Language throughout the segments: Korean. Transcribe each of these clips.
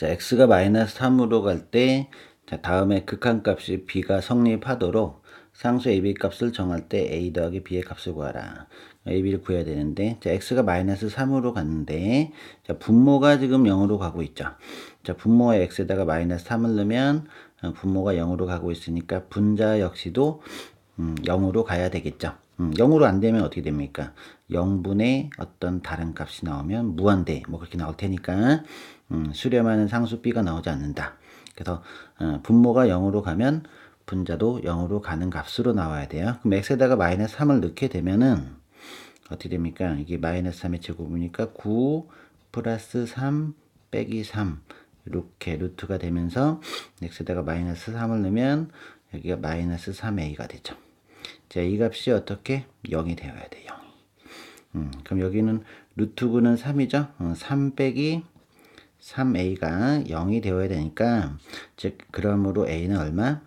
자, x가 마이너스 3으로 갈 때, 자, 다음에 극한값이 b가 성립하도록 상수 ab 값을 정할 때 a 더하기 b의 값을 구하라. ab를 구해야 되는데, 자, x가 마이너스 3으로 갔는데, 자, 분모가 지금 0으로 가고 있죠. 자, 분모가 x에다가 마이너스 3을 넣으면, 어, 분모가 0으로 가고 있으니까 분자 역시도 음, 0으로 가야 되겠죠. 음, 0으로 안 되면 어떻게 됩니까? 0분의 어떤 다른 값이 나오면 무한대 뭐 그렇게 나올 테니까 음, 수렴하는 상수 b가 나오지 않는다. 그래서 어, 분모가 0으로 가면 분자도 0으로 가는 값으로 나와야 돼요. 그럼 x에다가 마이너스 3을 넣게 되면은 어떻게 됩니까? 이게 마이너스 3의 제곱이니까 9 플러스 3 빼기 3 이렇게 루트가 되면서 x에다가 마이너스 3을 넣으면 여기가 마이너스 3a가 되죠. 자, 이 값이 어떻게 0이 되어야 돼, 0이. 음, 그럼 여기는 루트 9는 3이죠? 어, 3 빼기 3a가 0이 되어야 되니까, 즉, 그러므로 a는 얼마?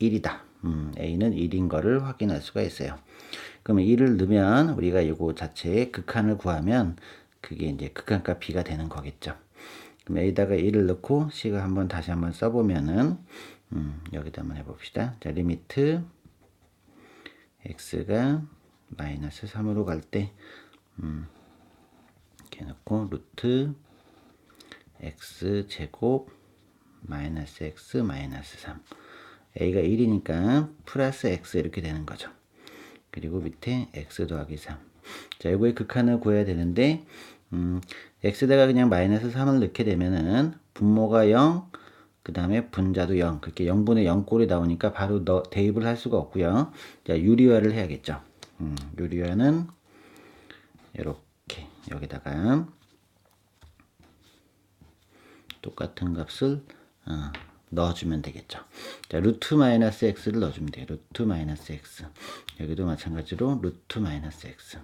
1이다. 음, a는 1인 거를 확인할 수가 있어요. 그러면 1을 넣으면 우리가 이거 자체의 극한을 구하면 그게 이제 극한값 b가 되는 거겠죠. 그럼 a에다가 1을 넣고 c가 한번 다시 한번 써보면은 음, 여기다 한번 해봅시다. 자, 리미트 x가 마이너스 3으로 갈 때, 음, 이렇게 놓고, 루트 x 제곱 마이너스 x 마이너스 3. a가 1이니까 플러스 x 이렇게 되는 거죠. 그리고 밑에 x 더하기 3. 자, 이거의 극한을 구해야 되는데, 음, x에다가 그냥 마이너스 3을 넣게 되면은 분모가 0, 그 다음에 분자도 0. 그렇게 0분의 0꼴이 나오니까 바로 너, 대입을 할 수가 없고요. 자, 유리화를 해야겠죠. 음, 유리화는 이렇게 여기다가 똑같은 값을 어, 넣어주면 되겠죠. 자, 루트 마이너스 x를 넣어주면 돼요. 루트 마이너스 x. 여기도 마찬가지로 루트 마이너스 x.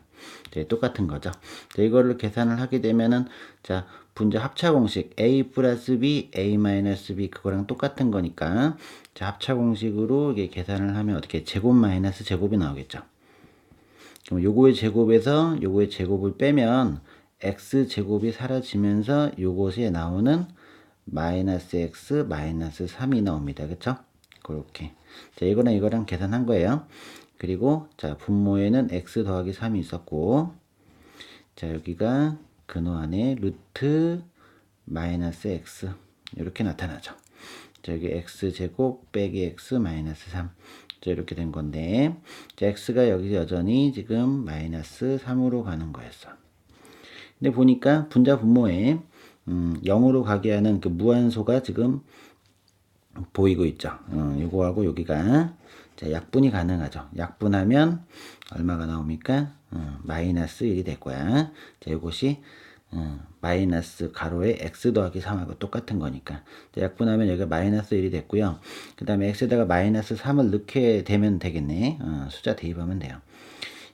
자, 똑같은 거죠. 자, 이거를 계산을 하게 되면은, 자, 분자 합차 공식 a 플러스 b, a 마이너스 b 그거랑 똑같은 거니까, 자, 합차 공식으로 이게 계산을 하면 어떻게 제곱 마이너스 제곱이 나오겠죠. 그럼 요거의 제곱에서 요거의 제곱을 빼면 x 제곱이 사라지면서 요것에 나오는 마이너스 x 마이너스 3이 나옵니다. 그쵸? 그렇게. 자, 이거랑 이거랑 계산한 거예요. 그리고 자, 분모에는 x 더하기 3이 있었고 자, 여기가 근호 안에 루트 마이너스 x 이렇게 나타나죠. 자, 여기 x 제곱 빼기 x 마이너스 3. 자, 이렇게 된 건데 자, x가 여기 여전히 지금 마이너스 3으로 가는 거였어. 근데 보니까 분자 분모에 음, 0으로 가게 하는 그 무한소가 지금 보이고 있죠. 어, 요거하고 여기가 자, 약분이 가능하죠. 약분하면 얼마가 나옵니까? 어, 마이너스 1이 될 거야. 자, 이것이 어, 마이너스 가로에 x 더하기 3하고 똑같은 거니까. 자, 약분하면 여기가 마이너스 1이 됐고요. 그 다음에 x에다가 마이너스 3을 넣게 되면 되겠네. 어, 숫자 대입하면 돼요.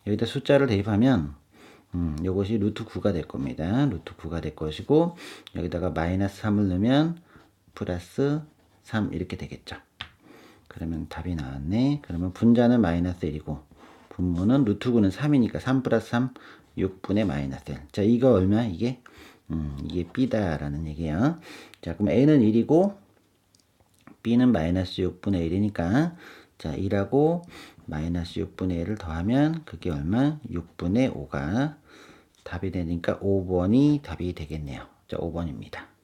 여기다 숫자를 대입하면 음, 요것이 루트 9가 될 겁니다. 루트 9가 될 것이고 여기다가 마이너스 3을 넣으면 플러스 3 이렇게 되겠죠. 그러면 답이 나왔네. 그러면 분자는 마이너스 1이고 분모는 루트 9는 3이니까 3 플러스 3 6분의 마이너스 1. 자 이거 얼마? 이게 음, 이게 b다라는 얘기야. 자 그럼 a는 1이고 b는 마이너스 6분의 1이니까 자 1하고 마이너스 6분의 1을 더하면 그게 얼마? 6분의 5가 답이 되니까 5번이 답이 되겠네요. 자 5번입니다.